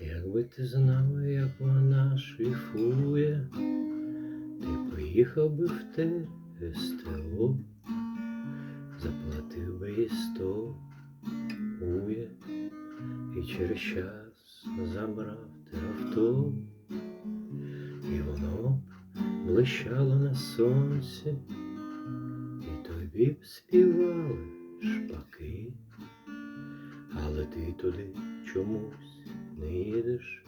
Якби ти знав, як вона шліфує, ти поїхав би в те СТО, заплатив би їй сто ує, і через час забрав ти авто, і воно б блищало на сонці, і тобі б співали шпаки, але ти туди чомусь не їдеш,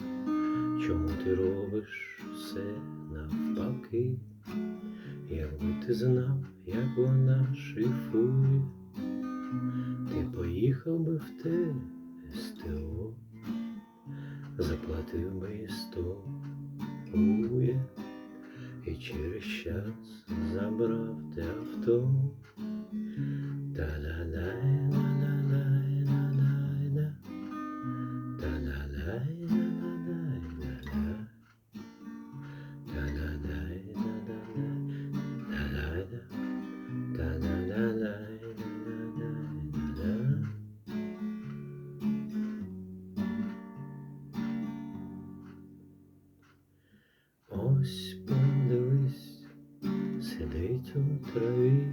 чому ти робиш все навпаки, якби ти знав, як вона шліфує, ти поїхав би в те СТО, заплатив би сто ує, і через час забрав те авто. У траві,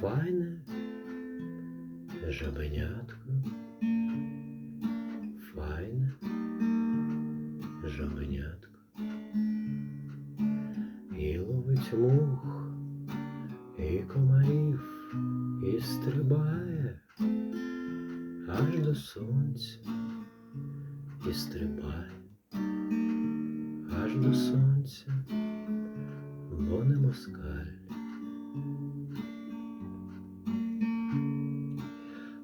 файне. Жабенятко, файне. Жабенятко, і ловить мух, і комарів, і стрибає аж до сонця, і стрибає аж до сонця, бо не москаль.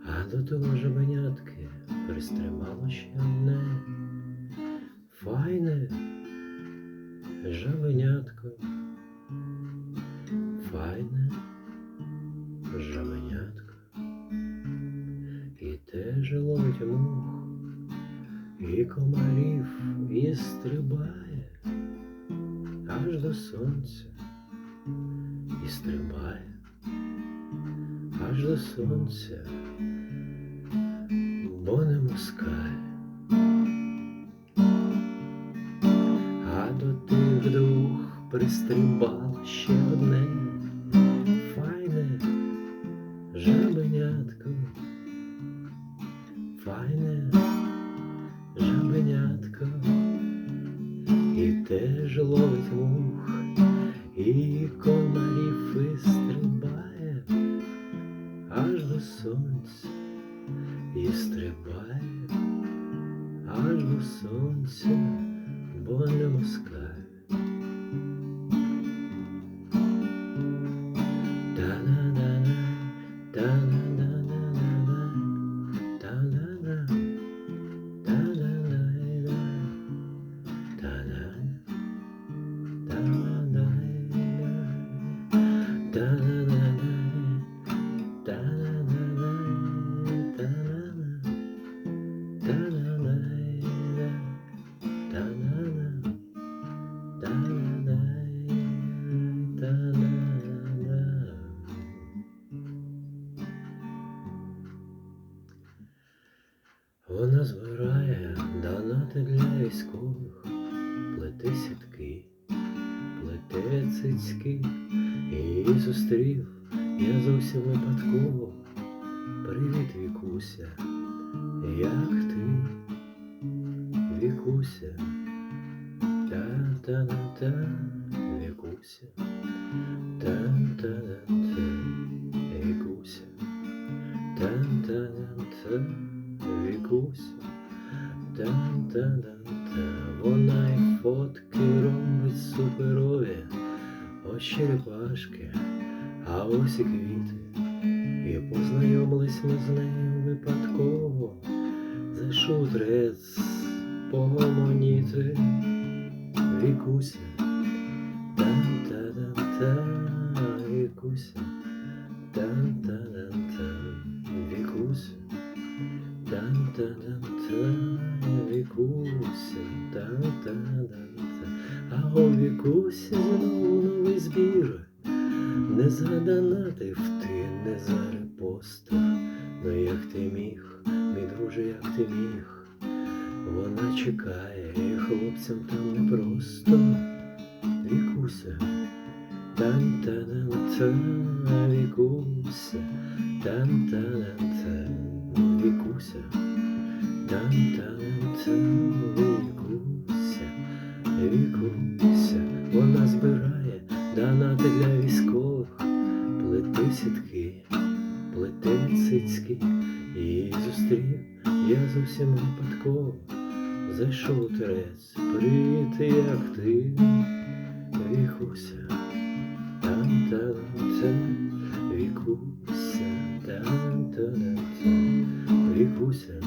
А до того жабенятки пристримало ще одне. Файне жабенятко, файне жабенятко, і теж ловить мух, і комарів, і стрибає аж до сонця, стрибає аж до сонця, бо не москаль. А до тих двох пристрибало ще одне файне жабенятко, файне жабенятко, і теж ловить мух, і комарів аж сонце і стрибає аж до сонця, бо не москаль. Вона збирає донати для військових, плете сітки, плете цицьки, і зустрів я зовсім випадково. Привіт, Вікуся, як ти, Вікуся, та-та-та, Вікуся, та-та-та, Вікуся, та-та-та, Вікуся, та-та-та, вона й фотки робить суперові, ось черепашки, а ось і квіти. І познайомились ми з нею випадково, зайшов трець погомоніти, Вікуся, та-та-та-та, Вікуся, Вікусі знову новий збір. Не задонатив ти, не зарепостив, ну як ти міг, мій друже, як ти міг, Вона чекає, і хлопцям там непросто. Вікуся, тан та Вікуся, тан та Вікуся, тан та Вікуся, Вікуся, вона граната для військових, плети сітки, плети цицьки, і зустрів я зовсім випадково. Зайшов терець, привіт, як ти віхуся, там та це вікуся, там та вікуся.